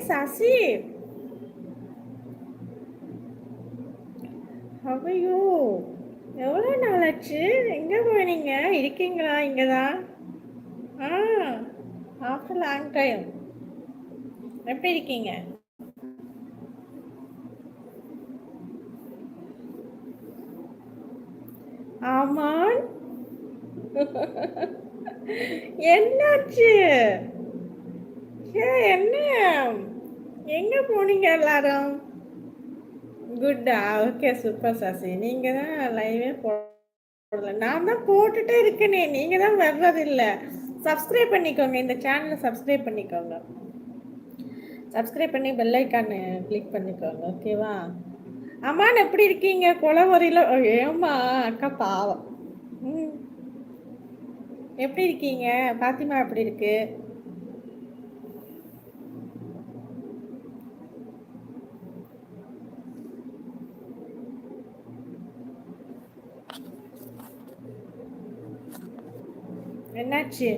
சசி ஹவையோ எவ்வளோ நாளாச்சு? எங்கே போனீங்க? இருக்கீங்களா? இங்கே தான் ஆ ஆஃப்டர் லாங் டைம் எப்படி இருக்கீங்க? ஆமான். என்னாச்சு? ஏ என்ன? எங்க போனீங்க எல்லாரும்? குட்டா ஓகே சூப்பர் சாசி. நீங்க தான் லைவே போடல. நான் தான் போட்டுட்டே இருக்கேனே. நீங்க தான் வர்றதில்ல. சப்ஸ்கிரைப் பண்ணிக்கோங்க. இந்த சேனலை சப்ஸ்கிரைப் பண்ணிக்கோங்க. சப்ஸ்கிரைப் பண்ணி பெல் ஐக்கான் கிளிக் பண்ணிக்கோங்க ஓகேவா அம்மான் எப்படி இருக்கீங்க? குலவரியில் ஏம்மா அக்கா பாவம். ம். எப்படி இருக்கீங்க? பாத்திமா எப்படி இருக்குது என்னாச்சு?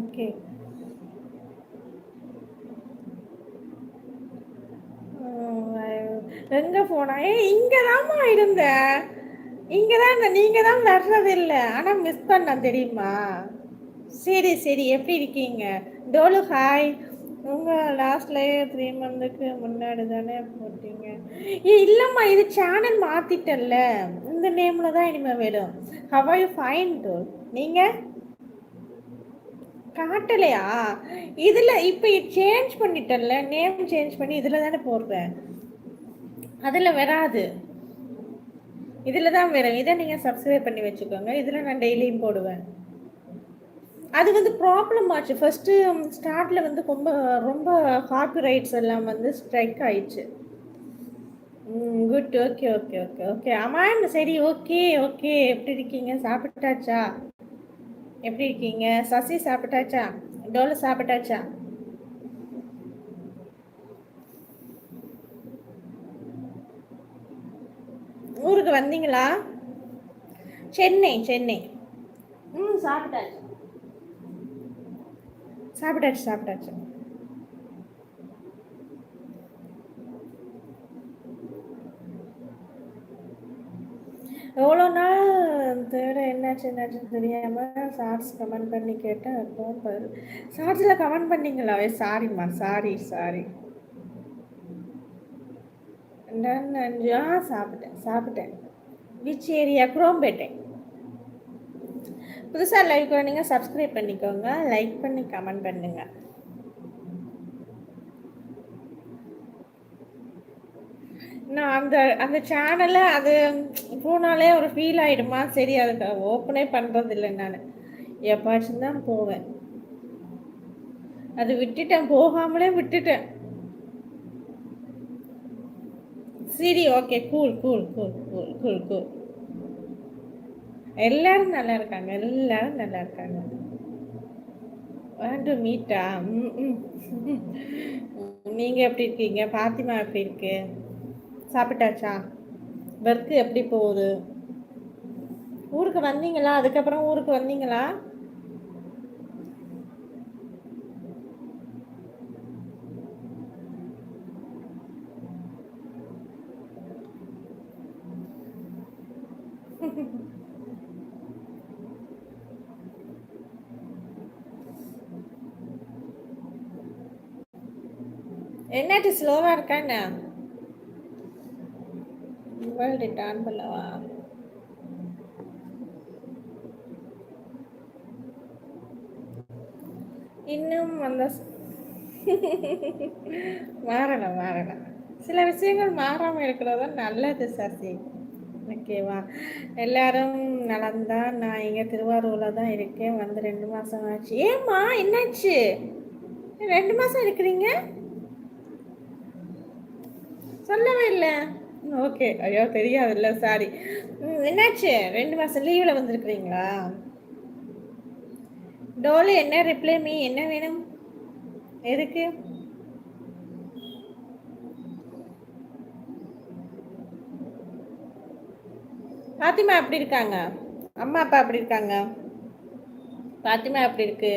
ஓகே. எங்க போனா? ஏ இங்க தாமா இருந்த. இங்க தான் நீங்க தான் வர்றதில்ல. ஆனா மிஸ் பண்ண தெரியுமா? சரி சரி. எப்படி இருக்கீங்க? டோலு ஹாய் உங்கள் லாஸ்ட்ல த்ரீ மந்த்துக்கு முன்னாடி தானே போட்டீங்க. ஏ இல்லம்மா இது சேனல் மாத்திட்டல்ல. இந்த நேம்ல தான் இனிமே வேணும் ஹவ் யூ ஃபைன் டோல் நீங்க? காட்டலையா? இதுல இப்ப சேஞ்ச் பண்ணிட்டல்ல. நேம் சேஞ்ச் பண்ணி இதுல தானே போடுறேன். அதில் வராது. இதில் தான் வரும். இதை நீங்கள் சப்ஸ்கிரைப் பண்ணி வச்சுக்கோங்க. இதில் நான் டெய்லியும் போடுவேன். அது வந்து ப்ராப்ளம் ஆச்சு. ஃபஸ்ட்டு ஸ்டார்டில் um, வந்து ரொம்ப ரொம்ப காப்பிரைட்ஸ் எல்லாம் வந்து ஸ்ட்ரைக் ஆயிடுச்சு. Good okay okay okay okay ஆமாம் சரி ஓகே ஓகே எப்படி இருக்கீங்க? சாப்பிட்டாச்சா? எப்படி இருக்கீங்க? சசி சாப்பிட்டாச்சா? டோலு சாப்பிட்டாச்சா? ஊருக்கு வந்தீங்களா? சென்னை சென்னை. ம் சாப்பிட்டாச்சு. சாப்பிட்டாச்சு சாப்பிட்டாச்சு. எவ்வளோ நாள் தேட என்னாச்சு என்னாச்சுன்னு தெரியாமல் சார்ஸ் கமெண்ட் பண்ணி கேட்டேன் அப்போ பாரு. ஷார்ட்ஸில் கமெண்ட் பண்ணீங்களா சாரிம்மா சாரி சாரி நான் ஆ சாப்பிட்டேன் சாப்பிட்டேன். விச் ஏரியா குரோம்பேட்டை புதுசாக லைக் பண்ணீங்க சப்ஸ்கிரைப் பண்ணிக்கோங்க லைக் பண்ணி கமெண்ட் பண்ணுங்க. நான் அந்த அந்த சேனலை அது போனாலே ஒரு ஃபீல் ஆகிடுமா சரி அதுக்கு ஓப்பனே பண்ணுறது இல்லை நான். எப்பாச்சும் தான் போவேன். அது விட்டுட்டேன் போகாமலே விட்டுட்டேன். சரி okay cool cool cool cool cool cool எல்லாரும் நல்லா இருக்காங்க. எல்லாரும் நல்லா இருக்காங்க. வேண்டும் மீட்டா. நீங்கள் எப்படி இருக்கீங்க? பாத்திமா எப்படி இருக்கு? சாப்பிட்டாச்சா? ஒர்க்கு எப்படி போகுது? ஊருக்கு வந்தீங்களா? அதுக்கப்புறம் ஊருக்கு வந்தீங்களா? என்னாச்சு? ஸ்லோவாக இருக்கா என்ன மொபைல் ரிட்டர்ன் பண்ணவா? இன்னும் அந்த மாறணும் மாறணும். சில விஷயங்கள் மாறாமல் இருக்கிறது நல்லது சசி. ஓகேவா எல்லாரும் நலந்தா நான் இங்கே திருவாரூரில் தான் இருக்கேன். வந்து ரெண்டு மாதம் ஆச்சு. ஏம்மா என்னாச்சு? ரெண்டு மாதம் இருக்கிறீங்க? சொல்லவே இல்லை. ஓகே ஐயோ தெரியாதுல்ல சாரி என்னாச்சு? ரெண்டு மாதம் லீவில் வந்திருக்கிறீங்களா? டோலு என்ன ரிப்ளை மீ என்ன வேணும்? எதுக்கு? பாத்திமா எப்படி இருக்காங்க? அம்மா அப்பா எப்படி இருக்காங்க? பாத்திமா எப்படி இருக்கு?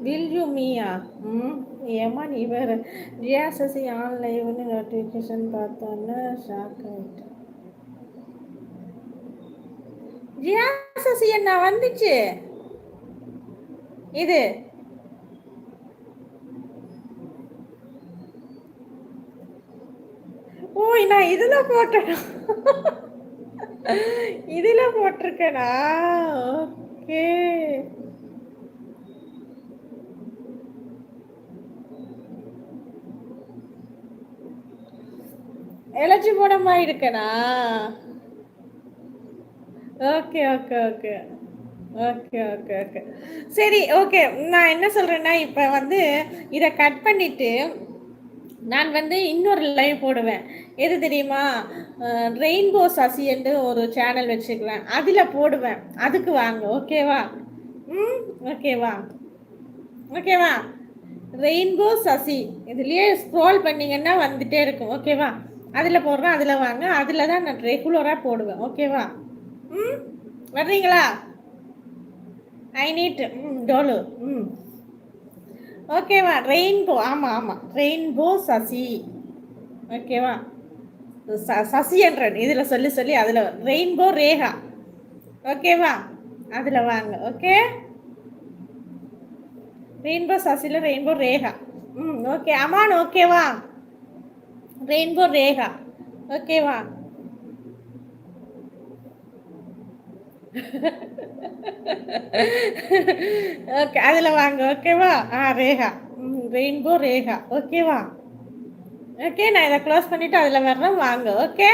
வில் யூ மீயா ம் ஏமா நீ வேறு ஜியாசசி ஆன்லைவ்னு நோட்டிஃபிகேஷன் பார்த்தோன்னே ஷாக் ஆகிட்டேன் ஜியாசசி என்ன வந்துச்சு இது ஓ நான் இதில் போட்டேன் இதுல போட்டிருக்கேனா ஓகே எலர்ஜி போடமா இருக்கனா? Okay okay okay okay okay okay சரி ஓகே நான் என்ன சொல்கிறேன்னா இப்போ வந்து இதை கட் பண்ணிவிட்டு நான் வந்து இன்னொரு லைவ் போடுவேன். எது தெரியுமா? ரெயின்போ சசின்னு ஒரு சேனல் வச்சுக்குவேன் அதில் போடுவேன். அதுக்கு வாங்க ஓகேவா ம் ஓகேவா ஓகேவா ரெயின்போ சசி. இதுலேயே ஸ்க்ரோல் பண்ணிங்கன்னா வந்துகிட்டே இருக்கும். ஓகேவா அதில் போடுறேன் அதில் வாங்க. அதில் தான் நான் ரெகுலராக போடுவேன். ஓகேவா ம்? வர்றீங்களா? ஐ நீட் ம் டோலு. ம். ஓகேவா ரெயின்போ ஆமாம் ஆமாம் ரெயின்போ சசி. ஓகேவா ச சசி என்ற இதில் சொல்லி சொல்லி அதில் ரெயின்போ ரேகா. ஓகேவா அதில் வாங்க. ஓகே ரெயின்போ சசியில் ரெயின்போ ரேகா. ம் ஓகே அமான் ஓகேவா ரெயின்போ ரேகா ஓகேவா ஓகே அதில் வாங்க. ஓகேவா ஆ ரேகா ம் ரெயின்போ ரேகா ஓகேவா ஓகே நான் இதை க்ளோஸ் பண்ணிவிட்டு அதில் வர்றேன் வாங்க. ஓகே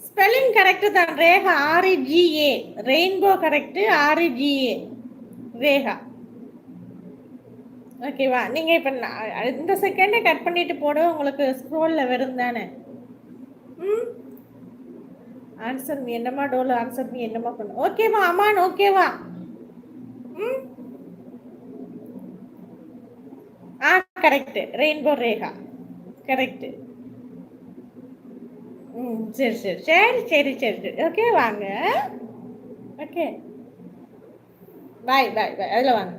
ஸ்பெல்லிங் கரெக்டு தான். Rekha R E G A rainbow correct R E G A Rekha ஓகேவா நீங்கள் இப்போ இந்த செகண்டே கட் பண்ணிட்டு போட. உங்களுக்கு ஸ்க்ரோலில் வரும் தானே. ம்? ஆன்சர் மீ என்னம்மா டோல்? ஆன்சர் மீ என்னம்மா பண்ணு. ஓகேவா அம்மான் ஓகேவா ம்? ஆ கரெக்டு ரெயின்போ ரேகா. கரெக்டு ம் சரி சரி. சரி சரி சரி. சரி ஓகே வாங்க. ஓகே பாய் பாய் பாய் அதில் வாங்க.